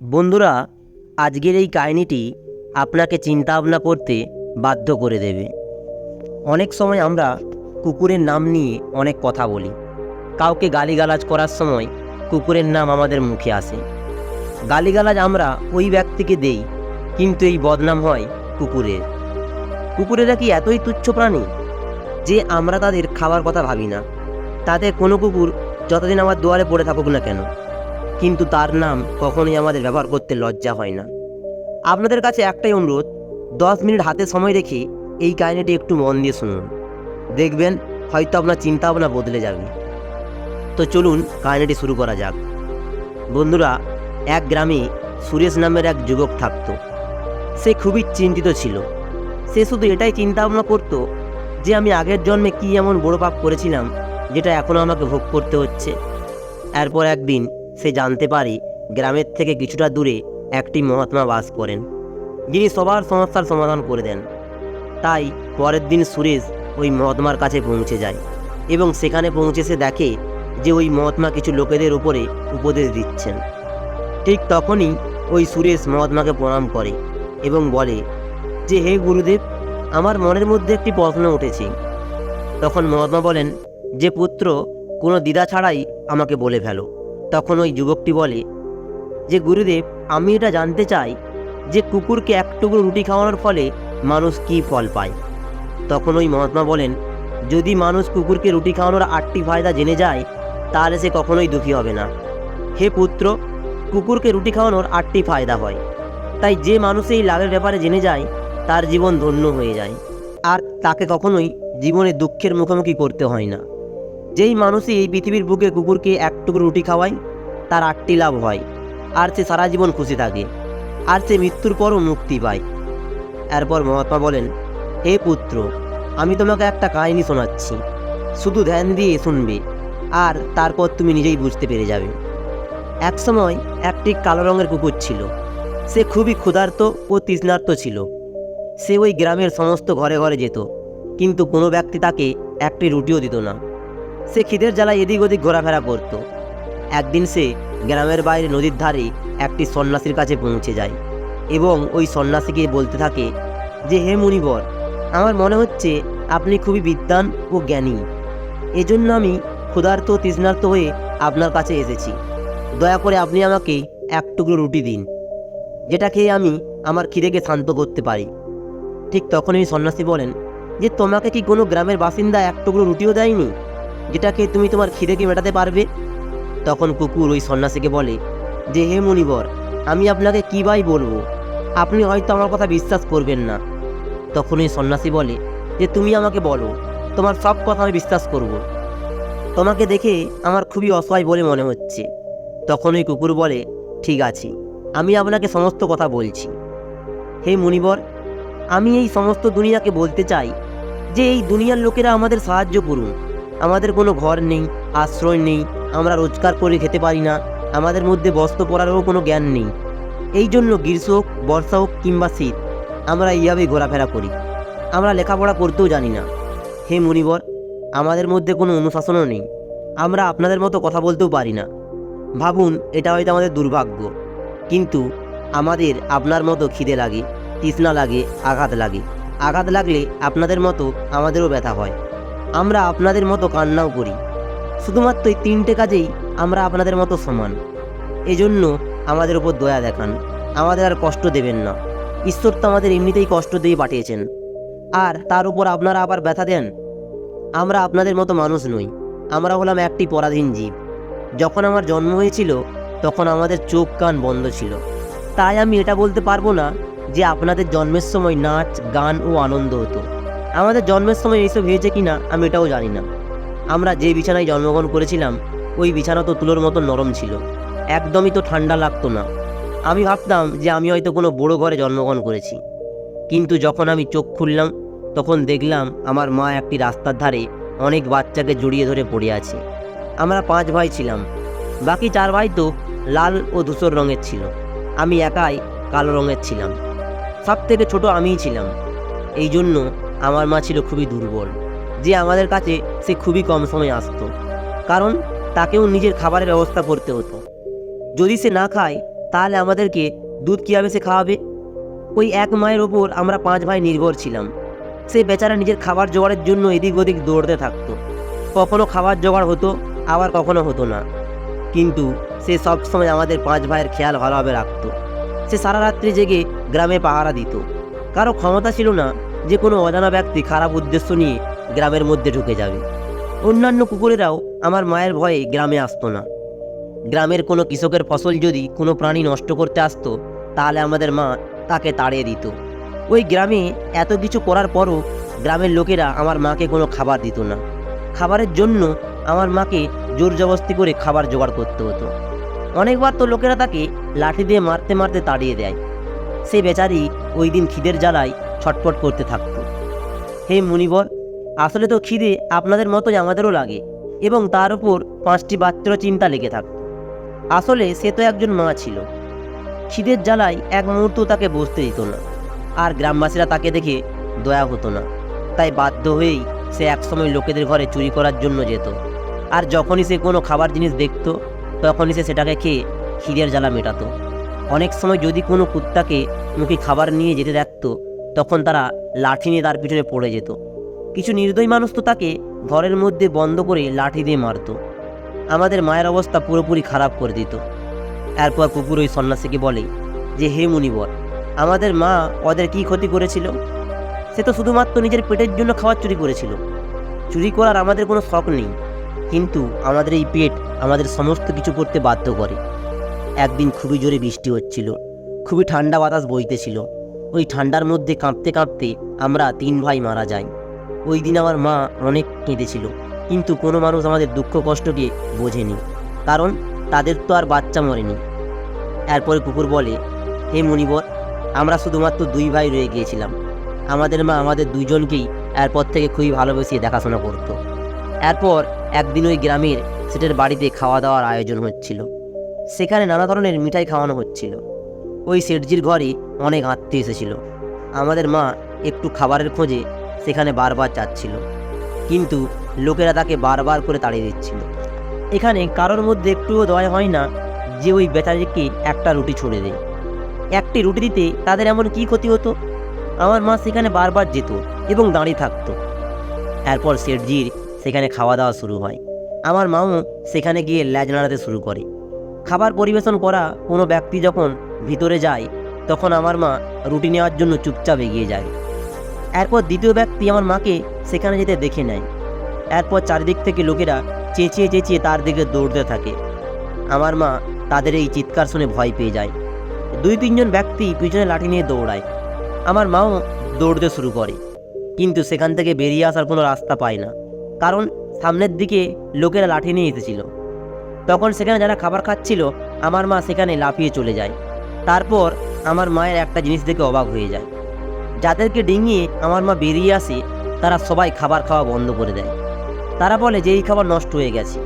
বন্ধুরা, আজকের এই কাহিনিটি আপনাকে চিন্তা ভাবনা করতে বাধ্য করে দেবে। অনেক সময় আমরা কুকুরের নাম নিয়ে অনেক কথা বলি। কাউকে গালিগালাজ করার সময় কুকুরের নাম আমাদের মুখে আসে। গালিগালাজ আমরা ওই ব্যক্তিকে দেই, কিন্তু এই বদনাম হয় কুকুরের। কুকুরেরা কি এতই তুচ্ছ প্রাণী যে আমরা তাদের খাবার কথা ভাবি না? তাতে কোনো কুকুর যতদিন আমার দুয়ারে পড়ে থাকুক না কেন? কিন্তু তার নাম কখনোই আমাদের ব্যবহার করতে লজ্জা হয় না। আপনাদের কাছে একটাই অনুরোধ, দশ মিনিট হাতে সময় রেখে এই কাহিনিটি একটু মন দিয়ে শুনুন। দেখবেন হয়তো আপনার চিন্তা ভাবনা বদলে যাবে। তো চলুন কাহিনীটি শুরু করা যাক। বন্ধুরা, এক গ্রামে সুরেশ নামের এক যুবক থাকতো। সে খুবই চিন্তিত ছিল। সে শুধু এটাই চিন্তা ভাবনা করতো যে আমি আগের জন্মে কী এমন বড় পাপ করেছিলাম যেটা এখনও আমাকে ভোগ করতে হচ্ছে। এরপর একদিন সে জানতে পারে গ্রামের থেকে কিছুটা দূরে একটি মহাত্মা বাস করেন, যিনি সবার সমস্যার সমাধান করে দেন। তাই পরের দিন সুরেশ ওই মহাত্মার কাছে পৌঁছে যায় এবং সেখানে পৌঁছে সে দেখে যে ওই মহাত্মা কিছু লোকেদের উপরে উপদেশ দিচ্ছেন। ঠিক তখনই ওই সুরেশ মহাত্মাকে প্রণাম করে এবং বলে, যে হে গুরুদেব, আমার মনের মধ্যে একটি প্রশ্ন উঠেছে। তখন মহাত্মা বলেন, যে পুত্র কোনো দ্বিধা ছাড়াই আমাকে বলে ফেলো। তখন ওই যুবকটি বলে, যে গুরুদেব, আমি এটা জানতে চাই যে কুকুরকে এক টুকরো রুটি খাওয়ানোর ফলে মানুষ কী ফল পায়? তখন ওই মহাত্মা বলেন, যদি মানুষ কুকুরকে রুটি খাওয়ানোর আটটি ফায়দা জেনে যায়, তাহলে সে কখনোই দুঃখী হবে না। হে পুত্র, কুকুরকে রুটি খাওয়ানোর আটটি ফায়দা হয়। তাই যে মানুষ এই লাভের ব্যাপারে জেনে যায়, তার জীবন ধন্য হয়ে যায়। আর তাকে কখনোই জীবনে দুঃখের মুখোমুখি করতে হয় না। যেই মানুষই এই পৃথিবীর বুকে কুকুরকে এক টুকরো রুটি খাওয়ায়, তার আটটি লাভ হয়। আর সে সারা জীবন খুশি থাকে। আর সে মৃত্যুর পরও মুক্তি পায়। এরপর মহাত্মা বলেন, হে পুত্র, আমি তোমাকে একটা কাহিনী শোনাচ্ছি। শুধু ধ্যান দিয়ে শুনবে, আর তারপর তুমি নিজেই বুঝতে পেরে যাবে। একসময় একটি কালো রঙের কুকুর ছিল। সে খুবই ক্ষুধার্ত ও তৃষ্ণার্ত ছিল। সে ওই গ্রামের সমস্ত ঘরে ঘরে যেত, কিন্তু কোনো ব্যক্তি তাকে একটি রুটিও দিত না। সে খিদের জ্বালায় এদিক ওদিক ঘোরাফেরা করত। একদিন সে গ্রামের বাইরে নদীর ধারে একটি সন্ন্যাসীর কাছে পৌঁছে যায় এবং ওই সন্ন্যাসীকে বলতে থাকে যে, হে মুনিবর, আমার মনে হচ্ছে আপনি খুবই বিদ্বান ও জ্ঞানী। এজন্য আমি ক্ষুধার্ত তৃষ্ণার্ত হয়ে আপনার কাছে এসেছি। দয়া করে আপনি আমাকে এক টুকরো রুটি দিন, যেটা খেয়ে আমি আমার খিদেকে শান্ত করতে পারি। ঠিক তখনই সন্ন্যাসী বলেন, যে, তোমাকে কি কোনো গ্রামের বাসিন্দা এক টুকরো রুটিও দেয়নি? যেটা খেয়ে তুমি তোমার খিদেকে মেটাতে পারবে? তখন কুকুর ওই সন্ন্যাসীকে বলে, যে হে মুনিবর, আমি আপনাকে কী বাই বলব? আপনি হয়তো আমার কথা বিশ্বাস করবেন না। তখন ওই সন্ন্যাসী বলে, যে তুমি আমাকে বলো, তোমার সব কথা আমি বিশ্বাস করব। তোমাকে দেখে আমার খুবই অসহায় বলে মনে হচ্ছে। তখন ওই কুকুর বলে, ঠিক আছে, আমি আপনাকে সমস্ত কথা বলছি। হে মুনিবর, আমি এই সমস্ত দুনিয়াকে বলতে চাই যে এই দুনিয়ার লোকেরা আমাদের সাহায্য করুন। আমাদের কোনো ঘর নেই, আশ্রয় নেই, আমরা রোজগার করে খেতে পারি না, আমাদের মধ্যে বস্ত্র পরারও কোনো জ্ঞান নেই। এই জন্য গ্রীষ্ম হোক, বর্ষা হোক কিংবা শীত, আমরা এইভাবেই ঘোরাফেরা করি। আমরা লেখাপড়া করতেও জানি না। হে মুনিবর, আমাদের মধ্যে কোনো অনুশাসনও নেই। আমরা আপনাদের মতো কথা বলতেও পারি না। ভাবুন, এটা হয়তো আমাদের দুর্ভাগ্য। কিন্তু আমাদের আপনার মতো খিদে লাগে, তৃষ্ণা লাগে, আঘাত লাগে। আঘাত লাগলে আপনাদের মতো আমাদেরও ব্যথা হয়। আমরা আপনাদের মতো কান্নাও করি। শুধুমাত্র এই তিনটে কাজেই আমরা আপনাদের মতো সমান। এজন্য আমাদের ওপর দয়া দেখান। আমাদের আর কষ্ট দেবেন না। ঈশ্বর তো আমাদের এমনিতেই কষ্ট দিয়ে পাঠিয়েছেন। আর তার উপর আপনারা আবার ব্যথা দেন? আমরা আপনাদের মতো মানুষ নই। আমরা হলাম একটি পরাধীন জীব। যখন আমার জন্ম হয়েছিল, তখন আমাদের চোখ কান বন্ধ ছিল। তাই আমি এটা বলতে পারব না যে আপনাদের জন্মের সময় নাচ, গান ও আনন্দ হতো। আমাদের জন্মের সময় এইসব হয়েছে কি না, আমি এটাও জানি না। আমরা যে বিছানায় জন্মগ্রহণ করেছিলাম, ওই বিছানা তো তুলোর মতো নরম ছিল। একদমই তো ঠান্ডা লাগতো না। আমি ভাবতাম যে আমি হয়তো কোনো বড় ঘরে জন্মগ্রহণ করেছি। কিন্তু যখন আমি চোখ খুললাম, তখন দেখলাম আমার মা একটি রাস্তার ধারে অনেক বাচ্চাকে জড়িয়ে ধরে পড়ে আছে। আমরা পাঁচ ভাই ছিলাম। বাকি চার ভাই তো লাল ও ধূসর রঙের ছিল। আমি একাই কালো রঙের ছিলাম। সব থেকে ছোট আমিই ছিলাম। এই জন্য আমার মা ছিল খুবই দুর্বল। যে আমাদের কাছে, সে খুবই কম সময় আসতো। কারণ, তাকেও নিজের খাবারের ব্যবস্থা করতে হতো। যদি সে না খায়, তাহলে আমাদেরকে দুধ কীভাবে সে খাওয়াবে? ওই এক মায়ের ওপর আমরা পাঁচ ভাই নির্ভর ছিলাম। সে বেচারা নিজের খাবার জোগাড়ের জন্য এদিক ওদিক দৌড়তে থাকতো। কখনো খাবার জোগাড় হতো, আবার কখনো হতো না। কিন্তু, সে সবসময় আমাদের পাঁচ ভাইয়ের খেয়াল ভালোভাবে রাখত। সে সারা রাত্রি জেগে গ্রামে পাহারা দিত। কারও ক্ষমতা ছিল না যে কোনো অজানা ব্যক্তি খারাপ উদ্দেশ্য নিয়ে গ্রামের মধ্যে ঢুকে যাবে। অন্যান্য কুকুরেরাও আমার মায়ের ভয়ে গ্রামে আসতো না। গ্রামের কোনো কৃষকের ফসল যদি কোনো প্রাণী নষ্ট করতে আসতো, তাহলে আমাদের মা তাকে তাড়িয়ে দিত। ওই গ্রামে এত কিছু করার পরও গ্রামের লোকেরা আমার মাকে কোনো খাবার দিত না। খাবারের জন্য আমার মাকে জোর জবস্তি করে খাবার জোগাড় করতে হতো। অনেকবার তো লোকেরা তাকে লাঠি দিয়ে মারতে মারতে তাড়িয়ে দেয়। সে বেচারি ওই দিন খিদের জ্বালায় ছটফট করতে থাকতো। হে মুনিবর, আসলে তো খিদে আপনাদের মতোই আমাদেরও লাগে এবং তার উপর পাঁচটি বাচ্চারও চিন্তা লেগে থাকতো। আসলে সে তো একজন মা ছিল। খিদের জ্বালায় এক মুহূর্ত তাকে বসতে দিত না আর গ্রামবাসীরা তাকে দেখে দয়া হতো না। তাই বাধ্য হয়েই সে একসময় লোকেদের ঘরে চুরি করার জন্য যেত। আর যখনই সে কোনো খাবার জিনিস দেখত, তখনই সে সেটাকে খেয়ে খিদের জ্বালা মেটাতো। অনেক সময় যদি কোনো কুত্তাকে মুখে খাবার নিয়ে যেতে দেখত তখন তারা লাঠি নিয়ে তার পিছনে পড়ে যেত। কিছু নির্দয়ী মানুষ তো তাকে ঘরের মধ্যে বন্ধ করে লাঠি দিয়ে মারতো। আমাদের মায়ের অবস্থা পুরোপুরি খারাপ করে দিত। এরপর কুকুর ওই সন্ন্যাসীকে বলে যে, হে মুনিবর, আমাদের মা ওদের কি ক্ষতি করেছিল? সে তো শুধুমাত্র নিজের পেটের জন্য খাবার চুরি করেছিল। চুরি করার আমাদের কোনো শখ নেই। কিন্তু আমাদের এই পেট আমাদের সমস্ত কিছু করতে বাধ্য করে। একদিন খুবই জোরে বৃষ্টি হচ্ছিল। খুবই ঠান্ডা বাতাস বইতেছিল। ওই ঠান্ডার মধ্যে কাঁপতে কাঁপতে আমরা তিন ভাই মারা যাই। ওই দিন আমার মা অনেক কেঁদেছিল, কিন্তু কোনো মানুষ আমাদের দুঃখ কষ্টকে বোঝেনি, কারণ তাদের তো আর বাচ্চা মরেনি। এরপরে কুকুর বলে, হে মণিবর, আমরা শুধুমাত্র দুই ভাই রয়ে গিয়েছিলাম। আমাদের মা আমাদের দুইজনকেই এরপর থেকে খুবই ভালোবেসে দেখাশোনা করতো। এরপর একদিন ওই গ্রামের সেটের বাড়িতে খাওয়া দাওয়ার আয়োজন হচ্ছিল। সেখানে নানা ধরনের মিঠাই খাওয়ানো হচ্ছিল। ওই শেঠজির ঘরে অনেক আত্মীয় এসেছিল। আমাদের মা একটু খাবারের খোঁজে সেখানে বারবার যাচ্ছিল। কিন্তু লোকেরা তাকে বারবার করে তাড়িয়ে দিচ্ছিল। এখানে কারোর মধ্যে একটুও দয়া হয় না যে ওই বেচারিকে একটা রুটি ছড়ে দেয়। একটি রুটি দিতে তাদের এমন কি ক্ষতি হতো? আমার মা সেখানে বারবার যেত এবং দাঁড়িয়ে থাকতো। এরপর শেঠজির সেখানে খাওয়া দাওয়া শুরু হয়। আমার মাও সেখানে গিয়ে ল্যাজ নাড়াতে শুরু করে। খাবার পরিবেশন করা কোনো ব্যক্তি যখন ভিতরে যায়, তখন আমার মা রুটি নেওয়ার জন্য চুপচাপ এগিয়ে যায়। এরপর দ্বিতীয় ব্যক্তি আমার মাকে সেখানে যেতে দেখে নেয়। এরপর চারিদিক থেকে লোকেরা চেঁচিয়ে চেঁচিয়ে তার দিকে দৌড়তে থাকে। আমার মা তাদের এই চিৎকার শুনে ভয় পেয়ে যায়। দুই তিনজন ব্যক্তি পিছনে লাঠি নিয়ে দৌড়ায়। আমার মাও দৌড়তে শুরু করে, কিন্তু সেখান থেকে বেরিয়ে আসার কোনো রাস্তা পায় না, কারণ সামনের দিকে লোকেরা লাঠি নিয়ে এসেছিল। তখন সেখানে যারা খাবার খাচ্ছিল, আমার মা সেখানে লাফিয়ে চলে যায়। তারপর আমার মায়ের একটা জিনিস দেখে অবাক হয়ে যায়। যাদেরকে ডিঙিয়ে আমার মা বেরিয়ে আসে, তারা সবাই খাবার খাওয়া বন্ধ করে দেয়। তারা বলে যে, এই খাবার নষ্ট হয়ে গেছে।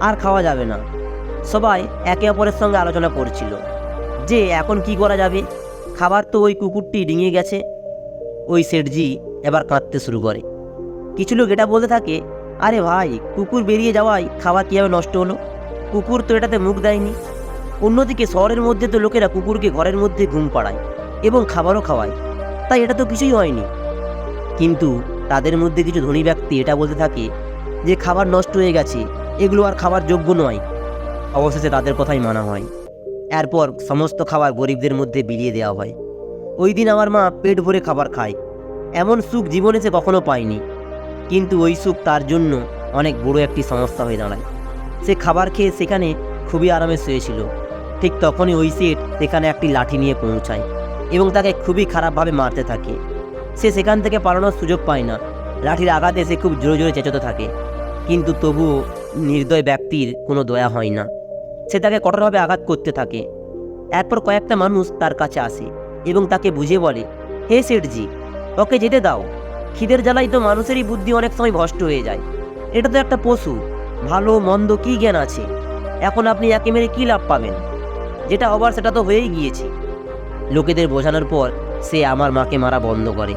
আর খাওয়া যাবে না। সবাই একে অপরের সঙ্গে আলোচনা করছিল। যে, এখন কি করা যাবে? খাবার তো ওই কুকুরটি ডিঙিয়ে গেছে। ওই সেটজি এবার কাঁদতে শুরু করে। কিছু লোক এটা বলতে থাকে, আরে ভাই, কুকুর বেরিয়ে যাওয়ায় খাবার কীভাবে নষ্ট হলো? কুকুর তো এটাতে মুখ দেয়নি। অন্যদিকে শহরের মধ্যে তো লোকেরা কুকুরকে ঘরের মধ্যে ঘুম পাড়ায় এবং খাবারও খাওয়ায়। তাই এটা তো কিছুই হয়নি। কিন্তু তাদের মধ্যে কিছু ধনী ব্যক্তি এটা বলতে থাকে যে খাবার নষ্ট হয়ে গেছে, এগুলো আর খাবার যোগ্য নয়। অবশেষে তাদের কথাই মানা হয়। এরপর সমস্ত খাবার গরিবদের মধ্যে বিলিয়ে দেওয়া হয়। ওই দিন আমার মা পেট ভরে খাবার খায়। এমন সুখ জীবনে সে কখনো পায়নি। কিন্তু ওই সুখ তার জন্য অনেক বড় একটি সমস্যা হয়ে দাঁড়ায়। সে খাবার খেয়ে সেখানে খুবই আরামে শুয়েছিল। ঠিক তখনই ওই সেট সেখানে একটি লাঠি নিয়ে পৌঁছায় এবং তাকে খুবই খারাপভাবে মারতে থাকে। সে সেখান থেকে পালানোর সুযোগ পায় না। লাঠির আঘাতে সে খুব জোরে জোরে চেঁচোতে থাকে। কিন্তু তবুও নির্দয় ব্যক্তির কোনো দয়া হয় না। সে তাকে কঠোরভাবে আঘাত করতে থাকে। এরপর কয়েকটা মানুষ তার কাছে আসে এবং তাকে বুঝিয়ে বলে, হে সেঠজি ওকে যেতে দাও। খিদের জ্বালাই তো মানুষেরই বুদ্ধি অনেক সময় ভ্রষ্ট হয়ে যায়। এটা তো একটা পশু। ভালো, মন্দ কী জ্ঞান আছে? এখন আপনি একে মেরে কী লাভ পাবেন? যেটা হবার সেটা তো হয়েই গিয়েছে। লোকেদের বোঝানোর পর সে আমার মাকে মারা বন্ধ করে।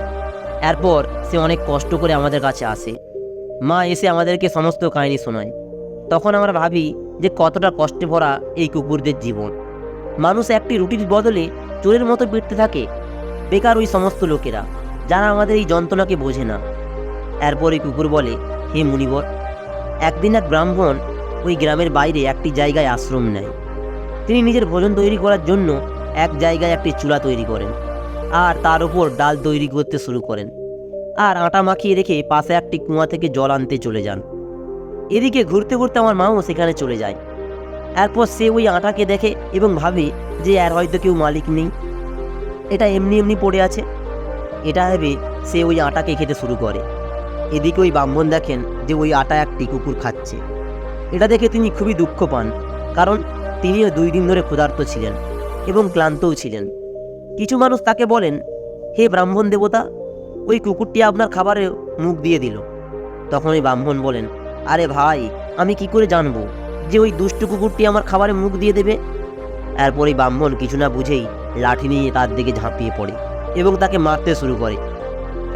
এরপর সে অনেক কষ্ট করে আমাদের কাছে আসে। মা এসে আমাদেরকে সমস্ত কাহিনী শোনায়। তখন আমরা ভাবি যে কতটা কষ্টে ভরা এই কুকুরদের জীবন। মানুষ একটি রুটির বদলে চোরের মতো পিটতে থাকে। বেকার ওই সমস্ত লোকেরা, যারা আমাদের এই যন্ত্রণাকে বোঝে না। এরপরে কুকুর বলে, হে মুনিবর, একদিন এক ব্রাহ্মণ ওই গ্রামের বাইরে একটি জায়গায় আশ্রম নেয়। তিনি নিজের ভোজন তৈরি করার জন্য এক জায়গায় একটি চুলা তৈরি করেন আর তার উপর ডাল তৈরি করতে শুরু করেন আর আটা মাখিয়ে রেখে পাশে একটি কুয়া থেকে জল আনতে চলে যান। এদিকে ঘুরতে ঘুরতে আমার মাও সেখানে চলে যায়। এরপর সে ওই আটাকে দেখে এবং ভাবে যে আর হয়তো কেউ মালিক নেই। এটা এমনি এমনি পড়ে আছে। এটা ভেবে সে ওই আটাকে খেতে শুরু করে। এদিকে ওই ব্রাহ্মণ দেখেন যে ওই আটা একটি কুকুর খাচ্ছে। এটা দেখে তিনি খুবই দুঃখ পান, কারণ তিনিও দুই দিন ধরে ক্ষুধার্ত ছিলেন এবং ক্লান্তও ছিলেন। কিছু মানুষ তাকে বলেন, হে ব্রাহ্মণ দেবতা, ওই কুকুরটি আপনার খাবারে মুখ দিয়ে দিল। তখন ওই ব্রাহ্মণ বলেন, আরে ভাই, আমি কি করে জানব যে ওই দুষ্টু কুকুরটি আমার খাবারে মুখ দিয়ে দেবে? এরপর এই ব্রাহ্মণ কিছু না বুঝেই লাঠি নিয়ে তার দিকে ঝাঁপিয়ে পড়ে এবং তাকে মারতে শুরু করে।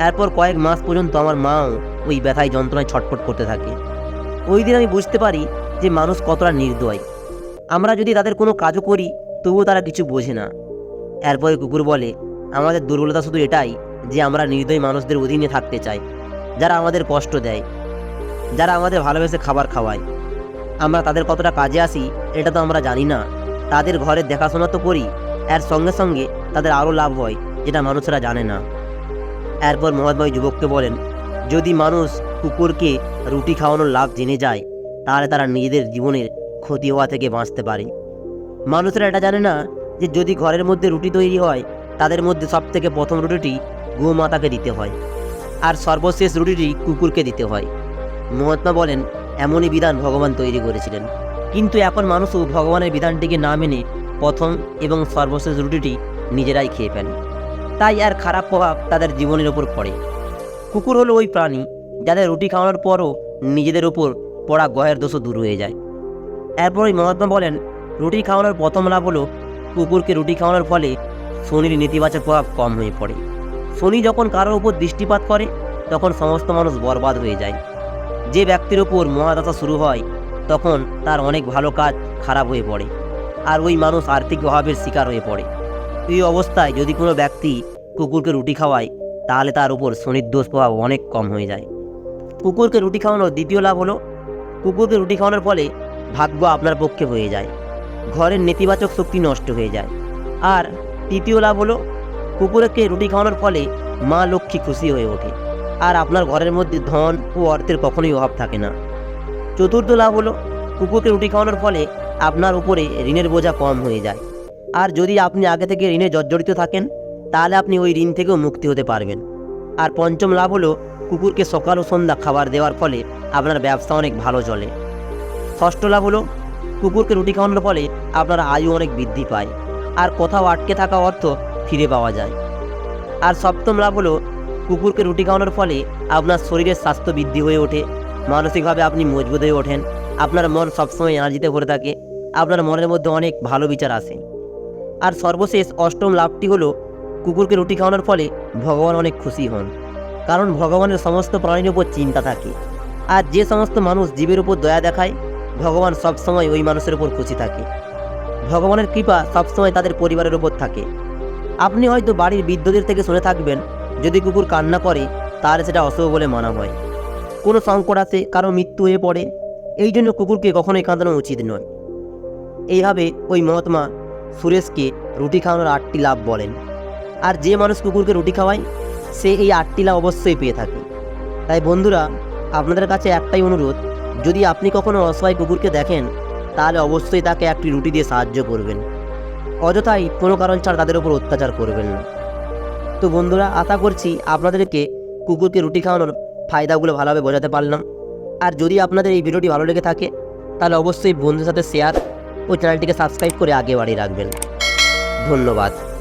এরপর কয়েক মাস পর্যন্ত আমার মাও ওই ব্যথায় যন্ত্রণায় ছটফট করতে থাকে। ওই দিন আমি বুঝতে পারি যে মানুষ কতটা নির্দয়। আমরা যদি তাদের কোনো কাজও করি, তবুও তারা কিছু বোঝে না। এরপরে কুকুর বলে, আমাদের দুর্বলতা শুধু এটাই যে আমরা নির্দয় মানুষদের অধীনে থাকতে চাই, যারা আমাদের কষ্ট দেয়, যারা আমাদের ভালোবেসে খাবার খাওয়ায়। আমরা তাদের কতটা কাজে আসি, এটা তো আমরা জানি না। তাদের ঘরের দেখাশোনা তো করি, এর সঙ্গে সঙ্গে তাদের আরও লাভ হয়, যেটা মানুষেরা জানে না। এরপর মহাত্মা যুবককে বলেন, যদি মানুষ কুকুরকে রুটি খাওয়ানোর লাভ জেনে যায়, তাহলে তারা নিজেদের জীবনের ক্ষতি হওয়া থেকে বাঁচতে পারে। মানুষরা এটা জানে না যে যদি ঘরের মধ্যে রুটি তৈরি হয়, তাদের মধ্যে সব থেকে প্রথম রুটিটি গোমাতাকে দিতে হয় আর সর্বশেষ রুটিটি কুকুরকে দিতে হয়। মহাত্মা বলেন, এমনই বিধান ভগবান তৈরি করেছিলেন। কিন্তু এখন মানুষও ভগবানের বিধানটিকে না মেনে প্রথম এবং সর্বশেষ রুটিটি নিজেরাই খেয়ে ফেলে। তাই আর খারাপ প্রভাব তাদের জীবনের ওপর পড়ে। কুকুর হলো ওই প্রাণী যাদের রুটি খাওয়ানোর পরও নিজেদের ওপর পড়া গয়ের দোষও দূর হয়ে যায়। এরপর ওই মহাত্মা বলেন, রুটি খাওয়ানোর প্রথম লাভ হলো কুকুরকে রুটি খাওয়ানোর ফলে শনির নেতিবাচক প্রভাব কম হয়ে পড়ে। শনি যখন কারোর উপর দৃষ্টিপাত করে, তখন সমস্ত মানুষ বরবাদ হয়ে যায়। যে ব্যক্তির ওপর মহাদশা শুরু হয়, তখন তার অনেক ভালো কাজ খারাপ হয়ে পড়ে আর ওই মানুষ আর্থিক অভাবের শিকার হয়ে পড়ে। এই অবস্থায় যদি কোনো ব্যক্তি কুকুরকে রুটি খাওয়ায়, তাহলে তার উপর শনির দোষ প্রভাব অনেক কম হয়ে যায়। কুকুরকে রুটি খাওয়ানোর দ্বিতীয় লাভ হলো, কুকুরকে রুটি খাওয়ানোর ফলে ভাগ্য আপনার পক্ষে হয়ে যায়। ঘরের নেতিবাচক শক্তি নষ্ট হয়ে যায়। আর তৃতীয় লাভ হলো, কুকুরকে রুটি খাওয়ানোর ফলে মা লক্ষ্মী খুশি হয়ে ওঠে। আর আপনার ঘরের মধ্যে ধন ও অর্থের কখনোই অভাব থাকে না। চতুর্থ লাভ হলো, কুকুরকে রুটি খাওয়ানোর ফলে আপনার উপরে ঋণের বোঝা কম হয়ে যায়। আর যদি আপনি আগে থেকে ঋণে জর্জরিত থাকেন, তাহলে আপনি ওই ঋণ থেকেও মুক্তি হতে পারবেন। আর পঞ্চম লাভ হলো, কুকুরকে সকাল ও সন্ধ্যা খাবার দেওয়ার ফলে আপনার ব্যবসা অনেক ভালো চলে। ষষ্ঠ লাভ হলো। কুকুরকে রুটি খাওয়ানোর ফলে আপনার আয়ু অনেক বৃদ্ধি পায়। আর কোথাও আটকে থাকা অর্থ ফিরে পাওয়া যায়। আর সপ্তম লাভ হলো, কুকুরকে রুটি খাওয়ানোর ফলে আপনার শরীরের স্বাস্থ্য বৃদ্ধি হয়ে ওঠে। মানসিকভাবে আপনি মজবুত হয়ে ওঠেন। আপনার মন সবসময় এনার্জিতে ভরে থাকে। আপনার মনের মধ্যে অনেক ভালো বিচার আসে। আর সর্বশেষ অষ্টম লাভটি হলো, কুকুরকে রুটি খাওয়ানোর ফলে ভগবান অনেক খুশি হন। কারণ ভগবানের সমস্ত প্রাণীর উপর চিন্তা থাকে। আর যে সমস্ত মানুষ জীবের উপর দয়া দেখায় ভগবান সবসময় ওই মানুষের উপর খুশি থাকে। ভগবানের কৃপা সবসময় তাদের পরিবারের উপর থাকে। আপনি হয়তো বাড়ির বৃদ্ধদের থেকে শুনে থাকবেন, যদি কুকুর কান্না করে, তাহলে সেটা অশুভ বলে মানা হয়। কোনো সংকট আসে কারও মৃত্যু হয়ে পড়ে, এই জন্য কুকুরকে কখনোই কাঁদানো উচিত নয়। এইভাবে ওই মহাত্মা সুরেশকে রুটি খাওয়ানোর আটটি লাভ বলেন। আর যে মানুষ কুকুরকে রুটি খাওয়ায়, সে এই আটটি লাভ অবশ্যই পেয়ে থাকে। তাই বন্ধুরা, আপনাদের কাছে একটাই অনুরোধ যদি আপনি কখনো অসহায় কুকুরকে দেখেন, তাহলে অবশ্যই তাকে একটি রুটি দিয়ে সাহায্য করবেন। অযথাই কোনো কারণ ছাড়া তাদের উপর অত্যাচার করবেন না। তো বন্ধুরা, আশা করছি আপনাদেরকে কুকুরকে রুটি খাওয়ানোর ফায়দাগুলো ভালোভাবে বোঝাতে পারলাম। আর যদি আপনাদের এই ভিডিওটি ভালো লেগে থাকে, তাহলে অবশ্যই বন্ধুদের সাথে শেয়ার ও চ্যানেলটিকে সাবস্ক্রাইব করে আগে বাড়িয়ে রাখবেন। ধন্যবাদ।